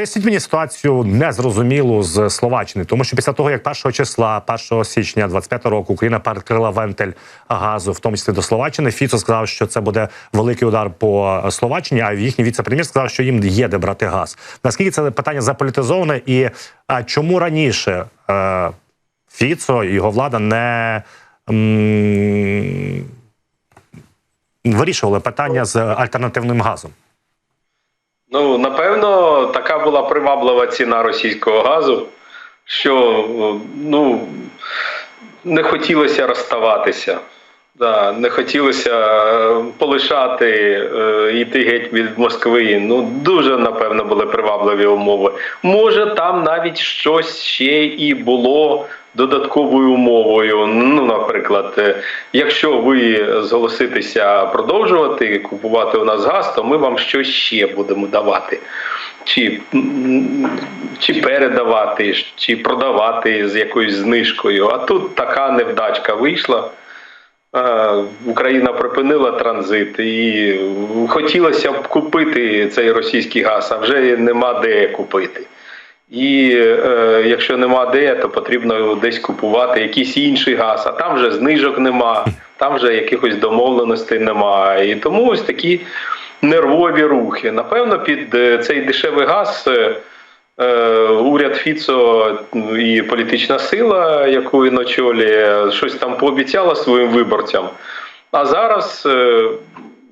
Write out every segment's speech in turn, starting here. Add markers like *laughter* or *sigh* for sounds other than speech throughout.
Поясніть мені ситуацію незрозумілу з Словаччини, тому що після того, як 1 числа, 1 січня 25 року, Україна перекрила вентиль газу, в тому числі до Словаччини. Фіцо сказав, що це буде великий удар по Словаччині. А їхній віце-прем'єр сказав, що їм є де брати газ. Наскільки це питання заполітизоване, і а, чому раніше е, Фіцо і його влада не м, вирішували питання з альтернативним газом? Ну, напевно, така була приваблива ціна російського газу, що ну, не хотілося розставатися. Да, не хотілося е, полишати, е, йти геть від Москви. Ну, дуже, напевно, були привабливі умови. Може, там навіть щось ще і було додатковою умовою. Ну, наприклад, е, якщо ви зголоситеся продовжувати купувати у нас газ, то ми вам щось ще будемо давати. Чи, чи передавати, чи продавати з якоюсь знижкою. А тут така невдачка вийшла. Е, Україна припинила транзит і хотілося б купити цей російський газ, а вже нема де купити. І е, якщо нема де, то потрібно десь купувати якийсь інший газ, а там вже знижок нема, там вже якихось домовленостей немає. І тому ось такі нервові рухи. Напевно, під е, цей дешевий газ. е, Е, уряд Фіцо і політична сила, яку він очолює, щось там пообіцяла своїм виборцям. А зараз е,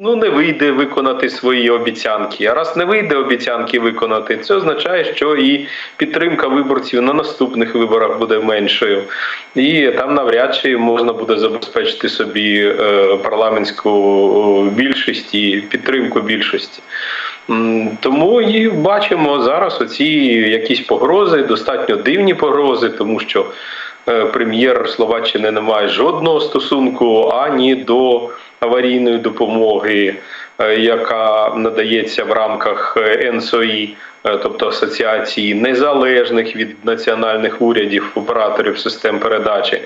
ну, не вийде виконати свої обіцянки. А раз не вийде обіцянки виконати, це означає, що і підтримка виборців на наступних виборах буде меншою. І там навряд чи можна буде забезпечити собі е, парламентську більшість і підтримку більшості. Тому і бачимо зараз оці якісь погрози, достатньо дивні погрози, тому що е, прем'єр Словаччини не має жодного стосунку ані до аварійної допомоги, е, яка надається в рамках е, НСОІ, е, тобто асоціації незалежних від національних урядів операторів систем передачі,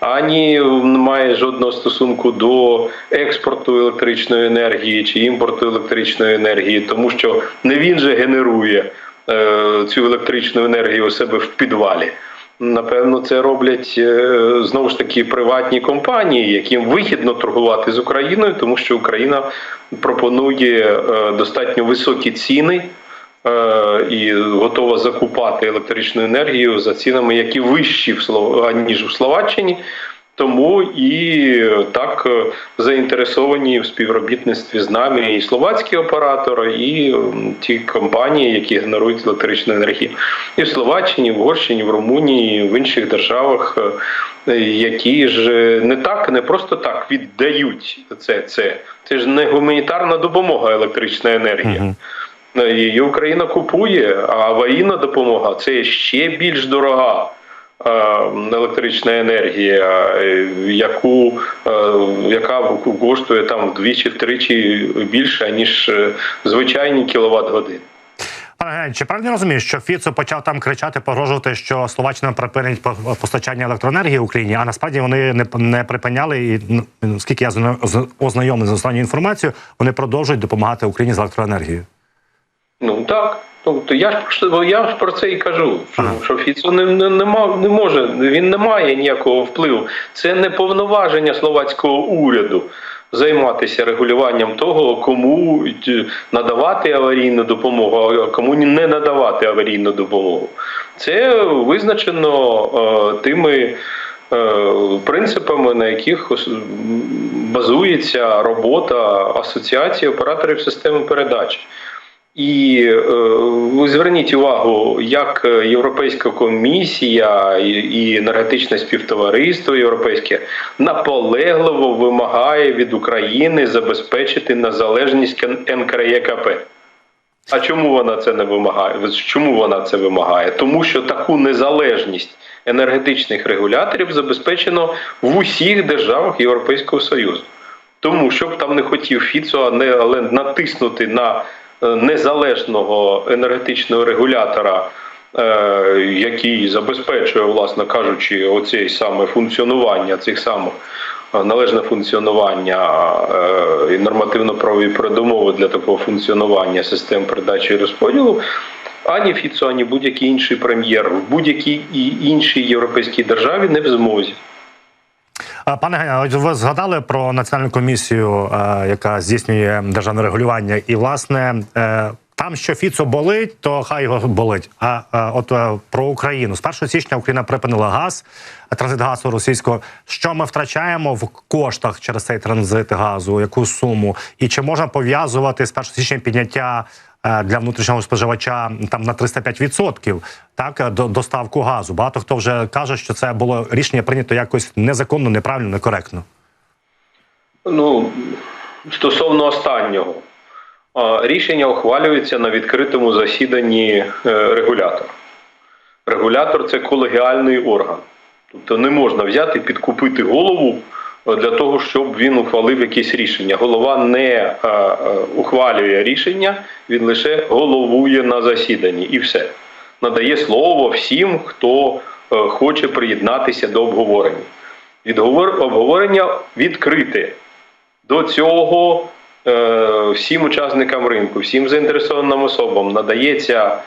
ані немає жодного стосунку до експорту електричної енергії чи імпорту електричної енергії, тому що не він же генерує е, цю електричну енергію у себе в підвалі. Напевно, це роблять е, знову ж таки приватні компанії, яким вигідно торгувати з Україною, тому що Україна пропонує е, достатньо високі ціни е, і готова закупати електричну енергію за цінами, які вищі в ніж в Словаччині. Тому і так е, заінтересовані в співробітництві з нами і словацькі оператори, і ті компанії, які генерують електричну енергію, і в Словаччині, в Угорщині, в Румунії, в інших державах, е, які ж не так, не просто так віддають це. Це, це ж не гуманітарна допомога, електрична енергія. Її Україна купує, а аварійна допомога це ще більш дорога е, електрична енергія, е, яку, е, яка коштує там вдвічі втричі більше, ніж е, звичайні кіловат години. Чи правильно я розумію, що Фіцо почав там кричати, погрожувати, що Словаччина припинить по- постачання електроенергії Україні, а насправді вони не, не припиняли. І ну, скільки я ознайомлений з останньою інформацією, вони продовжують допомагати Україні з електроенергією. Ну так. Тобто я ж про я ж про це і кажу. Що, Фіцо не, не, не, не може, він не має ніякого впливу. Це не повноваження словацького уряду займатися регулюванням того, кому надавати аварійну допомогу, а кому не надавати аварійну допомогу. Це визначено е, тими. е, Принципами, на яких базується робота Асоціації операторів системи передачі. І е, ви зверніть увагу, як е, Європейська комісія і, енергетичне співтовариство європейське наполегливо вимагає від України забезпечити незалежність НКРЄКП. А чому вона це не вимагає? Чому вона це вимагає? Тому що таку незалежність енергетичних регуляторів забезпечено в усіх державах Європейського Союзу. Тому що б там не хотів Фіцо, але натиснути на е, незалежного енергетичного регулятора, е, який забезпечує, власне кажучи, оце саме функціонування цих самих е, належне функціонування е, і нормативно-правові передумови для такого функціонування систем передачі і розподілу. ані Фіцо, ані будь-який інший прем'єр в будь-якій іншій європейській державі не в змозі. Пане Ганя, ви згадали про національну комісію, яка здійснює державне регулювання, і власне. е, Там, що Фіцо болить, то хай його болить. А от е, про Україну з 1 січня Україна припинила газ, транзит газу російського. Що ми втрачаємо в коштах через цей транзит газу? Яку суму? І чи можна пов'язувати з 1 січня підняття для внутрішнього споживача там на 305% так е, до доставку газу? Багато хто вже каже, що це було рішення прийнято якось незаконно, неправильно, некоректно. Ну, стосовно останнього, рішення ухвалюється на відкритому засіданні е, регулятора. Регулятор це колегіальний орган. Тобто не можна взяти, підкупити голову е, для того, щоб він ухвалив якесь рішення. Голова не е, е, ухвалює рішення, він лише головує на засіданні і все. Надає слово всім, хто е, хоче приєднатися до обговорення. Відговор- Обговорення відкрите. До цього всім учасникам ринку, всім заінтересованим особам надається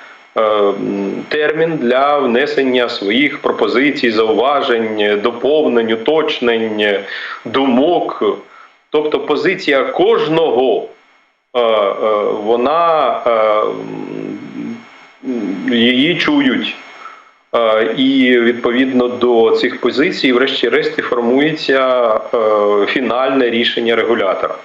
термін для внесення своїх пропозицій, зауважень, доповнень, уточнень, думок. Тобто позиція кожного е, е, вона е, її чують. Е, І відповідно до цих позицій, врешті-решт, формується е, фінальне рішення регулятора.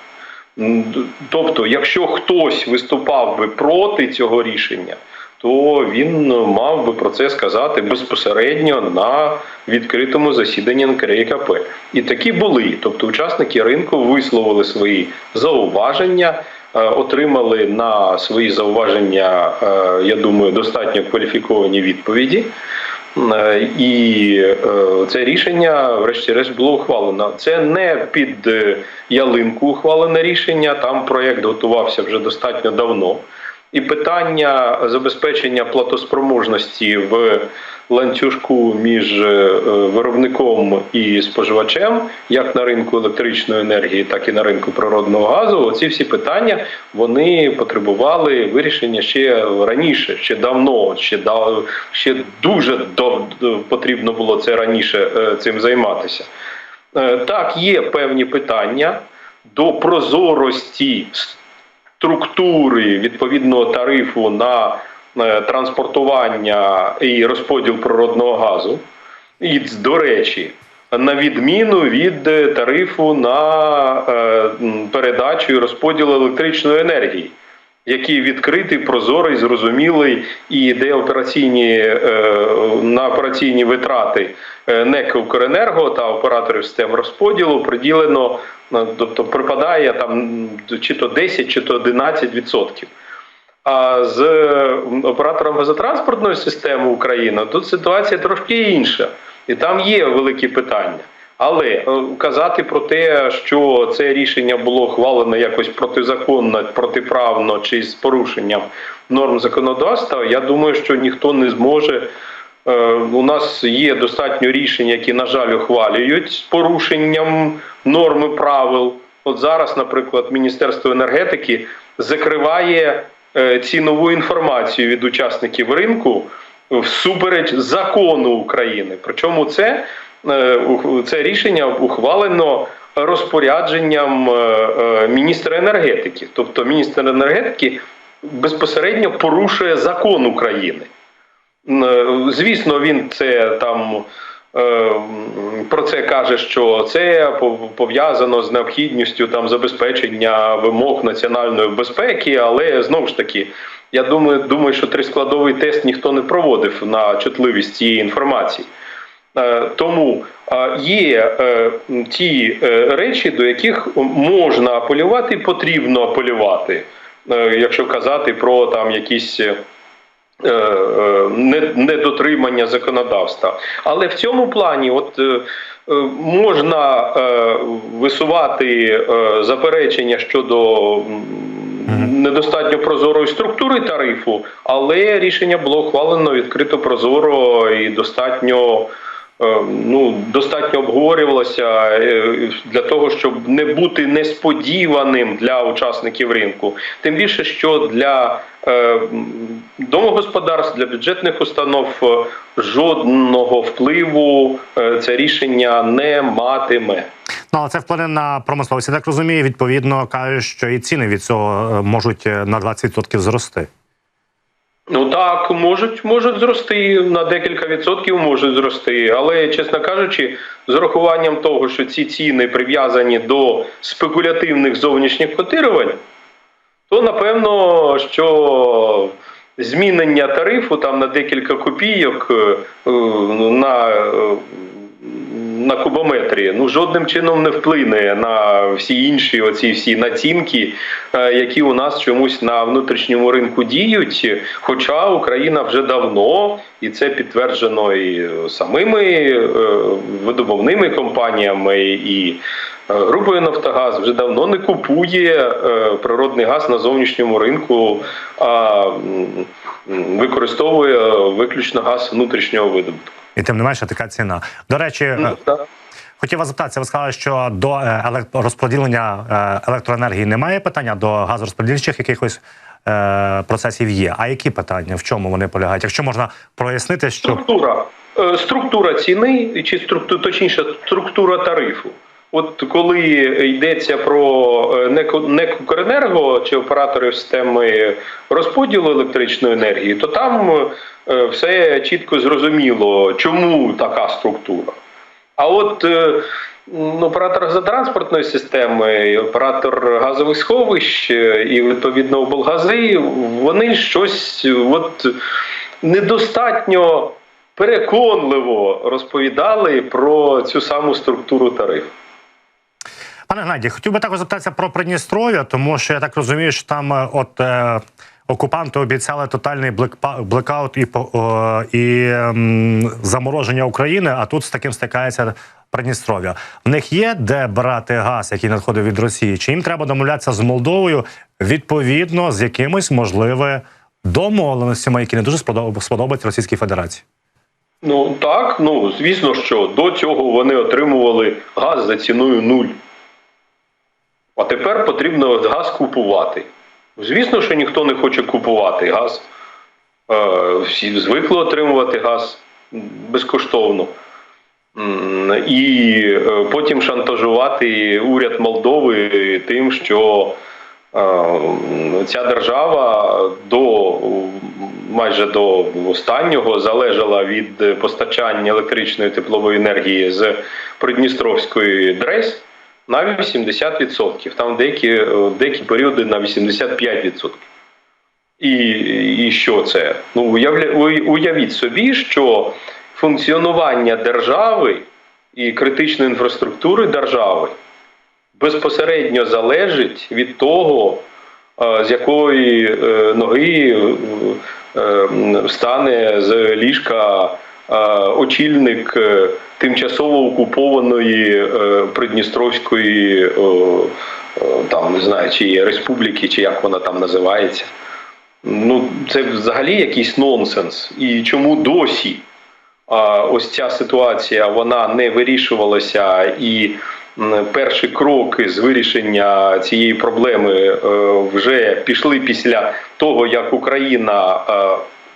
Тобто, якщо хтось виступав би проти цього рішення, то він мав би про це сказати безпосередньо на відкритому засіданні НКРЕКП. І такі були. Тобто, учасники ринку висловили свої зауваження, е, отримали на свої зауваження, е, я думаю, достатньо кваліфіковані відповіді. Е, І е, це рішення, врешті-решт, було ухвалено. Це не під е, ялинку ухвалене рішення. Там проєкт готувався вже достатньо давно. І питання забезпечення платоспроможності в ланцюжку між е, виробником і споживачем, як на ринку електричної енергії, так і на ринку природного газу. Оці всі питання вони потребували вирішення ще раніше, ще давно, ще дав, ще дуже дов, потрібно було це раніше е, цим займатися. Е, Так, є певні питання до прозорості структури відповідного тарифу на е, транспортування і розподіл природного газу. І, до речі, на відміну від е, тарифу на е, передачу і розподіл електричної енергії, який відкритий, прозорий, зрозумілий, і де операційні е, на операційні витрати е, НЕК «Укренерго» та операторів систем розподілу приділено, е, тобто припадає там чи то 10, чи то 11 відсотків. А з оператором газотранспортної системи України тут ситуація трошки інша, і там є великі питання. Але е, казати про те, що це рішення було ухвалено якось протизаконно, протиправно чи з порушенням норм законодавства, я думаю, що ніхто не зможе. Е, У нас є достатньо рішень, які, на жаль, ухвалюють з порушенням норми правил. От зараз, наприклад, Міністерство енергетики закриває е, цінову інформацію від учасників ринку всупереч закону України. Причому це, це рішення ухвалено розпорядженням е, е, міністра енергетики. Тобто міністр енергетики безпосередньо порушує закон України. Е, Звісно, він це там. е, Про це каже, що це пов'язано з необхідністю там забезпечення вимог національної безпеки, але знову ж таки, я думаю, думаю, що трискладовий тест ніхто не проводив на чутливість цієї інформації. Е, Тому є е, ті е, речі, до яких можна апелювати, потрібно апелювати, якщо казати про там якісь. не- недотримання законодавства. Але в цьому плані, от можна висувати заперечення щодо недостатньо прозорої структури тарифу, але рішення було ухвалено відкрито прозоро і достатньо. Е, Ну, достатньо обговорювалося е, для того, щоб не бути несподіваним для учасників ринку. Тим більше, що для е, домогосподарств, для бюджетних установ е, жодного впливу це рішення не матиме. Ну, але це вплине на промисловість. Я так розумію, відповідно кажуть, що і ціни від цього можуть на 20% зрости. Ну так, можуть, можуть зрости на декілька відсотків можуть зрости. Але, чесно кажучи, з урахуванням того, що ці ціни прив'язані до спекулятивних зовнішніх котирувань, то напевно, що змінення тарифу там на декілька копійок е, на, е, на кубометрі ну жодним чином не вплине на всі інші оці всі націнки, е, які у нас чомусь на внутрішньому ринку діють. Хоча Україна вже давно, і це підтверджено і самими е, видобувними компаніями, і е, групою Нафтогаз вже давно не купує природний газ на зовнішньому ринку, а використовує виключно газ внутрішнього видобутку. І тим не менше така ціна. До речі, е, Ну, хотів вас запитатися, ви сказали, що до е, розподілення е, електроенергії немає питання, до газорозподільчих якихось е, процесів є. А які питання? В чому вони полягають? Якщо можна прояснити, що Структура. Е, Структура ціни, чи структура, точніше, структура тарифу. От коли йдеться про е, НЕК- чи операторів системи розподілу електричної енергії, то там е, все чітко зрозуміло, чому така структура. А от е, оператор газотранспортної системи, оператор газових сховищ і відповідно облгази, вони щось от недостатньо переконливо розповідали про цю саму структуру тарифу. Пане Геннадій, хотів би також запитатися про Придністров'я, тому що я так розумію, що там е, от е, окупанти обіцяли тотальний блекаут і, о, і ем, замороження України, а тут з таким стикається Придністров'я. В них є де брати газ, який надходить від Росії, чи їм треба домовлятися з Молдовою відповідно з якимись можливими домовленостями, які не дуже сподоб- сподобаються Російській Федерації. Ну так, ну звісно, що до цього вони отримували газ за ціною нуль. А тепер потрібно газ купувати. Звісно, що ніхто не хоче купувати газ. Е, Всі звикли отримувати газ безкоштовно. І е, потім шантажувати уряд Молдови тим, що е, ця держава до майже до останнього залежала від постачання електричної теплової енергії з Придністровської ДРЕС на 80%. Там деякі, е, деякі періоди на 85%. І, і що це? Ну, уявіть собі, що функціонування держави і критичної інфраструктури держави безпосередньо залежить від того, е, з якої е, ноги встане з ліжка очільник тимчасово окупованої е, Придністровської там не знаю, чи республіки, чи як вона там називається. Ну, це взагалі якийсь нонсенс. І чому досі ось ця ситуація вона не вирішувалася, і перші кроки з вирішення цієї проблеми е, вже пішли після того, як Україна е,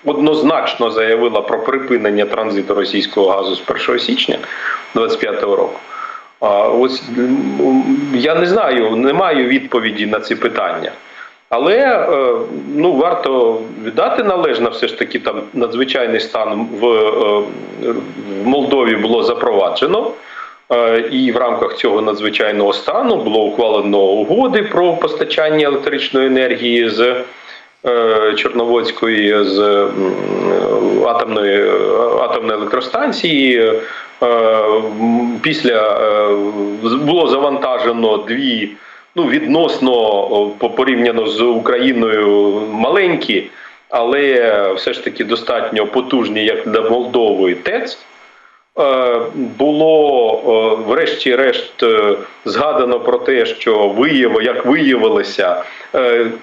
однозначно заявила про припинення транзиту російського газу з 1 січня 2025 року. А ось я не знаю, не маю відповіді на ці питання. Але е, ну варто віддати належно, все ж таки там надзвичайний стан в, е, в Молдові було запроваджено. Е, І в рамках цього надзвичайного стану було ухвалено угоди про постачання електричної енергії з Чорноводської з атомної атомної електростанції. Е, Після е, було завантажено дві ну, відносно порівняно з Україною маленькі, але все ж таки достатньо потужні, як для Молдови ТЕЦ. Е, Було е, врешті-решт е, згадано про те, що виявило, як виявилося,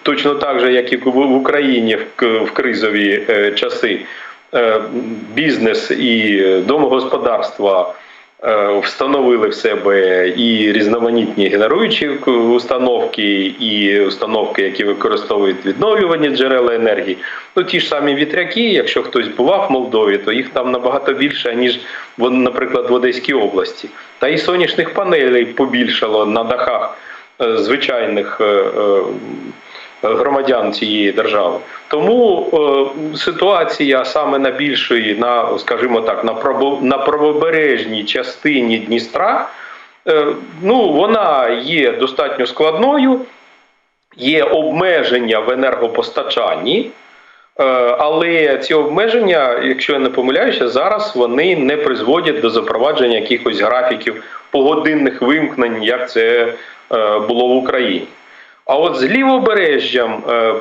точно так же, як і в Україні в кризові часи, бізнес і домогосподарства встановили в себе і різноманітні генеруючі установки, і установки, які використовують відновлювані джерела енергії. Ну ті ж самі вітряки, якщо хтось бував в Молдові, то їх там набагато більше, ніж наприклад, в Одеській області. Та і сонячних панелей побільшало на дахах е, звичайних е, е, громадян цієї держави. Тому е, ситуація саме на більшої, на скажімо так, на правобережній частині Дністра, е, ну вона є достатньо складною, є обмеження в енергопостачанні. Е, Але ці обмеження, якщо я не помиляюся, зараз вони не призводять до запровадження якихось графіків погодинних вимкнень, як це було в Україні. А от з лівобережжям е,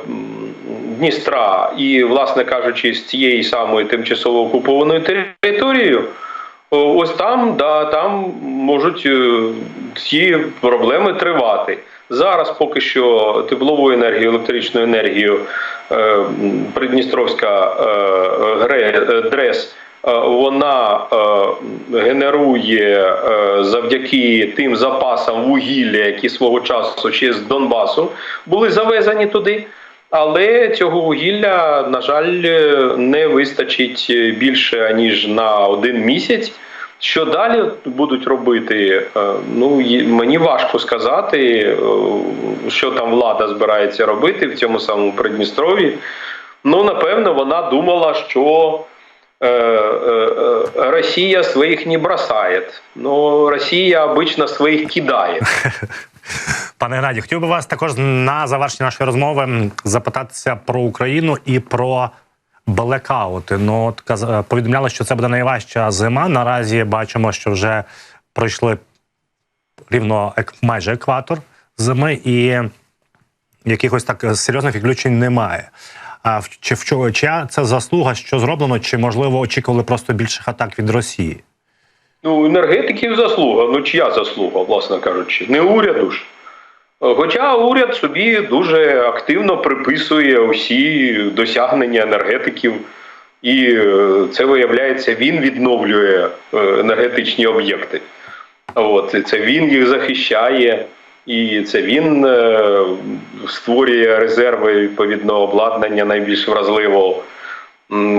Дністра і, власне кажучи, з цією самою тимчасово окупованою територією, ось там, да, там можуть е, ці проблеми тривати. Зараз поки що теплову енергію, електричну енергію е, Придністровська е, Е, вона е, генерує е, завдяки тим запасам вугілля, які свого часу ще з Донбасу були завезені туди. Але цього вугілля, на жаль, не вистачить більше ніж на один місяць. Що далі будуть робити? Ну мені важко сказати, що там влада збирається робити в цьому самому Придністров'ї. Ну, напевно, вона думала, що е, е, е, Росія своїх не бросає. Ну, Росія обично своїх кидає. *laughs* Пане Геннадію, хотів би вас також на завершення нашої розмови запитатися про Україну і про блекаути. Ну, от повідомляли, що це буде найважча зима. Наразі бачимо, що вже пройшли рівно майже екватор зими, і якихось так серйозних відключень немає. А чи в чия це заслуга, що зроблено, чи можливо очікували просто більших атак від Росії? Ну, енергетиків заслуга, ну чия заслуга, власне кажучи, не уряду ж. Хоча уряд собі дуже активно приписує усі досягнення енергетиків, і е, це виявляється, він відновлює е, енергетичні об'єкти. От, це він їх захищає, і це він е, створює резерви відповідно обладнання найбільш вразливого.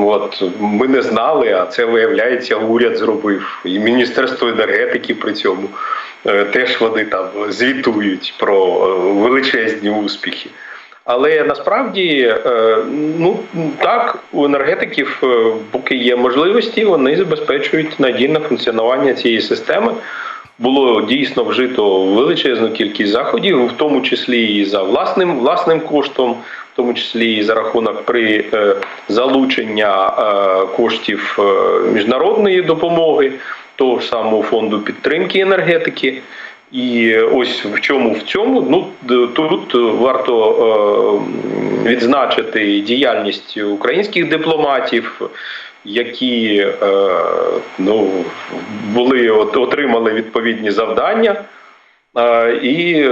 От ми не знали, а це виявляється, уряд зробив. І Міністерство енергетики при цьому е, теж вони там звітують про е, величезні успіхи. Але насправді, ну так, у енергетиків, поки є можливості, вони забезпечують надійне функціонування цієї системи. Було дійсно вжито величезну кількість заходів, в тому числі і за власним власним коштом, в тому числі і за рахунок при е, залучення е, коштів е, міжнародної допомоги, того ж самого фонду підтримки енергетики. І ось в чому в цьому ну тут варто е, відзначити діяльність українських дипломатів, які е, ну були от, отримали відповідні завдання. е, І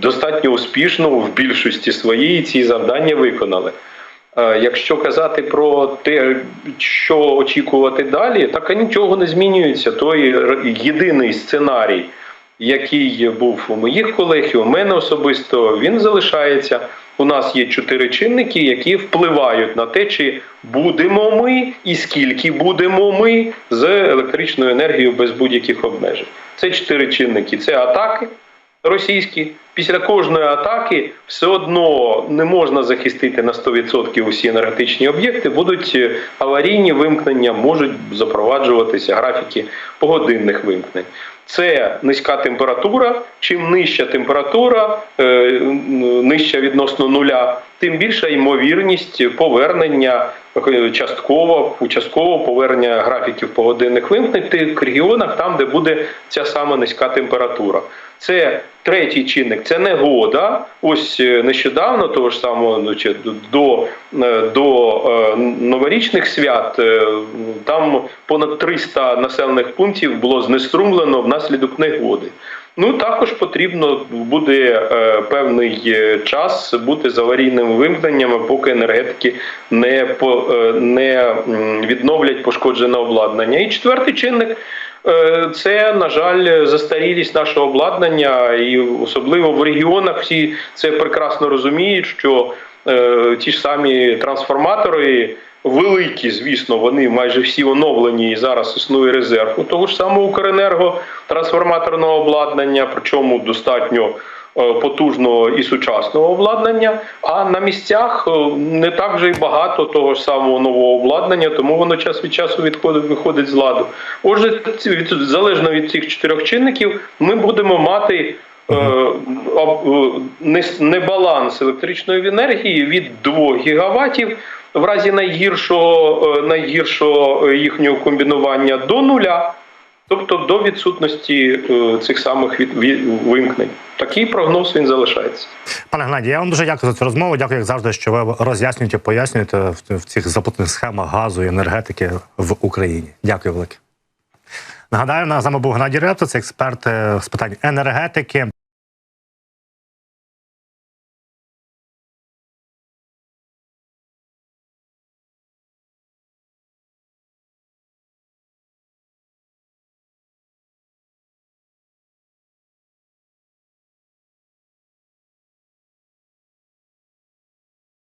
достатньо успішно в більшості своїй ці завдання виконали. Е, Якщо казати про те, що очікувати далі, так нічого не змінюється. Той єдиний сценарій, який був у моїх колег і у мене особисто, він залишається. У нас є чотири чинники, які впливають на те, чи будемо ми і скільки будемо ми з електричною енергією без будь-яких обмежень. Це чотири чинники: це атаки російські. Після кожної атаки все одно не можна захистити на 100% усі енергетичні об'єкти. Будуть е, аварійні вимкнення, можуть запроваджуватися графіки погодинних вимкнень. Це низька температура. Чим нижча температура, е, нижча відносно нуля, тим більша ймовірність повернення е, частково, частково повернення графіків погодинних вимкнень в тих регіонах, там, де буде ця сама низька температура. Це третій чинник, це негода. Ось е, нещодавно, того ж самого ну, чи до, е, до е, новорічних свят, е, там понад 300 населених пунктів було знеструмлено внаслідок негоди. Ну також потрібно буде е, певний е, час бути з аварійними вимкненнями, поки енергетики не е, не відновлять пошкоджене обладнання. І четвертий чинник е, це, на жаль, застарілість нашого обладнання, і особливо в регіонах всі це прекрасно розуміють, що е, ті ж самі трансформатори. Великі, звісно, вони майже всі оновлені і зараз існує резерв. У того ж самого Укренерго трансформаторного обладнання, причому достатньо е, потужного і сучасного обладнання. А на місцях е, не так вже й багато того ж самого нового обладнання, тому воно час від часу відходить, виходить з ладу. Отже, від- залежно від цих чотирьох чинників, ми будемо мати. е, е, Небаланс електричної енергії від 2 гігаватів в разі найгіршого, е, найгіршого е, їхнього комбінування до нуля, тобто до відсутності е, цих самих вимкнень. Такий прогноз він залишається. Пане Геннадій, я вам дуже дякую за цю розмову. Дякую, як завжди, що ви роз'яснюєте, пояснюєте в, в цих заплутаних схемах газу і енергетики в Україні. Дякую велике. Нагадаю, на з нами був Геннадій Репто, це експерт е, з питань енергетики.